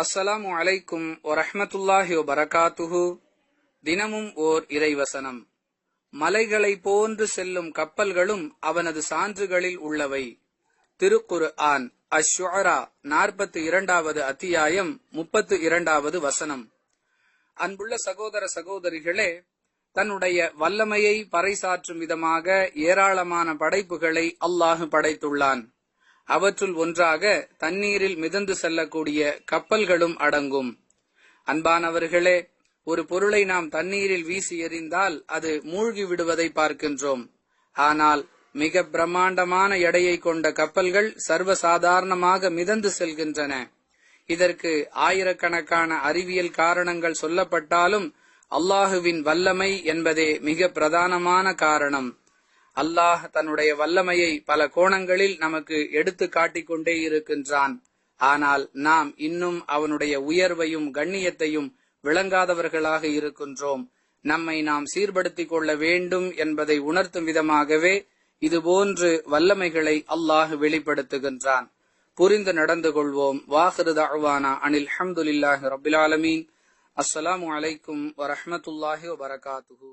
அஸ்ஸலாமு அலைக்கும் வரஹமத்துல்லாஹி வரகாத்துஹு தினமும் ஓர் இறைவசனம். மலைகளை போன்று செல்லும் கப்பல்களும் அவனது சான்றுகளில் உள்ளவை. திருக்குரு ஆன் அஷ்வரா நாற்பத்தி இரண்டாவது அத்தியாயம் முப்பத்து இரண்டாவது வசனம். அன்புள்ள சகோதர சகோதரிகளே தன்னுடைய வல்லமையை பறைசாற்றும் விதமாக ஏராளமான படைப்புகளை அல்லாஹு படைத்துள்ளான். அவற்றுள் ஒன்றாக தண்ணீரில் மிதந்து செல்லக்கூடிய கப்பல்களும் அடங்கும். அன்பானவர்களே ஒரு பொருளை நாம் தண்ணீரில் வீசி எறிந்தால் அது மூழ்கி விடுவதை பார்க்கின்றோம். ஆனால் மிக பிரம்மாண்டமான எடையை கொண்ட கப்பல்கள் சர்வசாதாரணமாக மிதந்து செல்கின்றன. இதற்கு ஆயிரக்கணக்கான அறிவியல் காரணங்கள் சொல்லப்பட்டாலும் அல்லாஹுவின் வல்லமை என்பதே மிக பிரதானமான காரணம். அல்லாஹ் தன்னுடைய வல்லமையை பல கோணங்களில் நமக்கு எடுத்து காட்டிக் கொண்டே இருக்கின்றான். ஆனால் நாம் இன்னும் அவனுடைய உயர்வையும் கண்ணியத்தையும் விளங்காதவர்களாக இருக்கின்றோம். நம்மை நாம் சீர்படுத்திக் கொள்ள வேண்டும் என்பதை உணர்த்தும் விதமாகவே இதுபோன்று வல்லமைகளை அல்லாஹ் வெளிப்படுத்துகின்றான். புரிந்து நடந்து கொள்வோம். வாஹிரு தஅவானா அனில் ஹம்துலில்லாஹி ரபிலாலமீன் அஸ்ஸலாமு அலைக்கும் வரஹமத்துல்லாஹி வபரகாத்துஹு.